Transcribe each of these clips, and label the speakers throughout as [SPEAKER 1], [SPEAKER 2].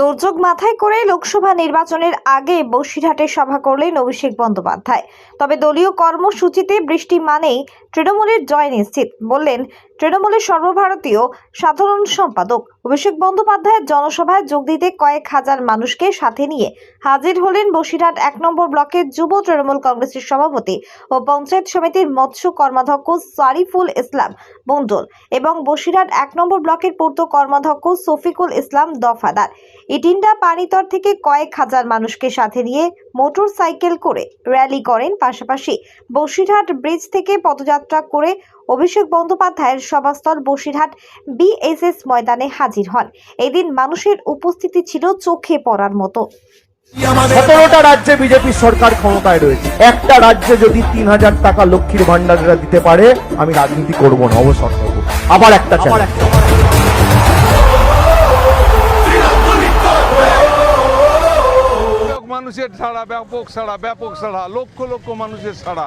[SPEAKER 1] দুর্যোগ মাথায় করে লোকসভা নির্বাচনের আগে বসিরহাটে সভা করলেন অভিষেক বন্দ্যোপাধ্যায়। তবে দলীয় কর্মসূচিতে বৃষ্টি মানেই তৃণমূলের জয় নিশ্চিত বললেন তৃণমূলের সর্বভারতীয় সাধারণ সম্পাদক। অভিষেক বন্দ্যোপাধ্যায়ের জনসভায় যোগ দিতে কয়েক হাজার মানুষকে সাথে নিয়ে হাজির হলেন বসিরহাট এক নম্বর ব্লকের যুব তৃণমূল কংগ্রেসের সভাপতি ও পঞ্চায়েত সমিতির মৎস্য কর্মাধ্যক্ষ সারিফুল ইসলাম মণ্ডল এবং বসিরহাট এক নম্বর ব্লকের পূর্ত কর্মাধ্যক্ষ সফিকুল ইসলাম দফাদার। ইটিন্ডা পানিতর থেকে কয়েক হাজার মানুষকে সাথে নিয়ে মোটর সাইকেল করে র্যালি করেন। পাশাপাশি বসিরহাট ব্রিজ থেকে পদযাত্রা করে অভিষেক বন্দ্যোপাধ্যায়ের সভাস্থল বসিরহাট বিএসএস ময়দানে হাজির হন। এদিন মানুষের উপস্থিতি ছিল চোখে পড়ার মতো।
[SPEAKER 2] সতেরোটা রাজ্যে বিজেপি সরকার ক্ষমতায় রয়েছে। একটা রাজ্যে যদি তিন হাজার টাকা লক্ষ্মীর ভান্ডাররা দিতে পারে আমি রাজনীতি করব না অবসর নেব। আবার একটা চ্যালেঞ্জ
[SPEAKER 3] মানুষের ছাড়া, ব্যাপক ছাড়া ব্যাপক ছাড়া, লক্ষ লক্ষ মানুষের ছাড়া।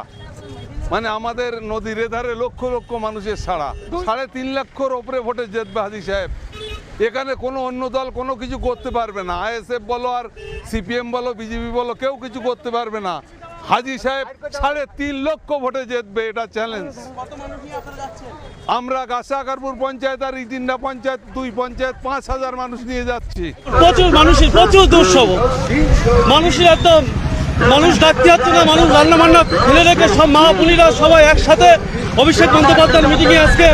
[SPEAKER 3] মানে আমাদের নদীর এধারে লক্ষ লক্ষ মানুষের ছাড়া। সাড়ে তিন লক্ষর ওপরে ভোটে জিতবে হাজি সাহেব। এখানে কোনো অন্য দল কোনো কিছু করতে পারবে না। আইএসএফ বলো আর সিপিএম বলো বিজেপি বলো, কেউ কিছু করতে পারবে না। হাজি সাহেব সাড়ে তিন লক্ষ ভোটে জিতবে এটা চ্যালেঞ্জ আমরা গাছাকারপুর পঞ্চায়েত আর ইতিন্ডা পঞ্চায়েত দুই পঞ্চায়েত পাঁচ হাজার মানুষ নিয়ে যাচ্ছি।
[SPEAKER 4] প্রচুর মানুষের প্রচুর দুঃসব মানুষের একদম মানুষ ডাকতে হচ্ছে না মানুষ রান্না বান্না ফেলে রেখে সব মা সবাই একসাথে অভিষেক বন্দ্যোপাধ্যায়ের মিটিংয়ে আজকে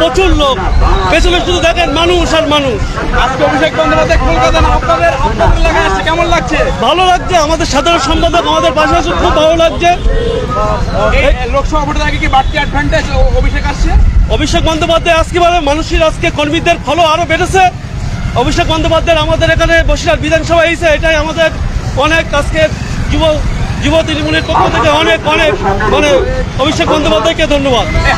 [SPEAKER 4] প্রচুর লোক। পেছনে শুধু দেখেন মানুষ আর মানুষ।
[SPEAKER 5] আজকে অভিষেক বন্দ্যোপাধ্যায় কলকাতা আপনাদের আপনাদের এলাকায় আসছে কেমন লাগছে?
[SPEAKER 4] ভালো লাগছে আমাদের সাধারণ সম্পাদক আমাদের পাশে আছে খুব ভালো লাগছে।
[SPEAKER 5] লোকসভা ভোটের আগে কি বাড়তি অ্যাডভান্টেজ অভিষেক আসছে?
[SPEAKER 4] অভিষেক বন্দ্যোপাধ্যায় আজকে বলে মানুষের আজকে কর্মীদের ফলো আরও বেড়েছে। অভিষেক বন্দ্যোপাধ্যায় আমাদের এখানে বসিরহাট বিধানসভা এসে এটাই আমাদের অনেক আজকে যুব যুব তৃণমূলের পক্ষ থেকে অনেক অনেক মানে অভিষেক বন্দ্যোপাধ্যায়কে ধন্যবাদ।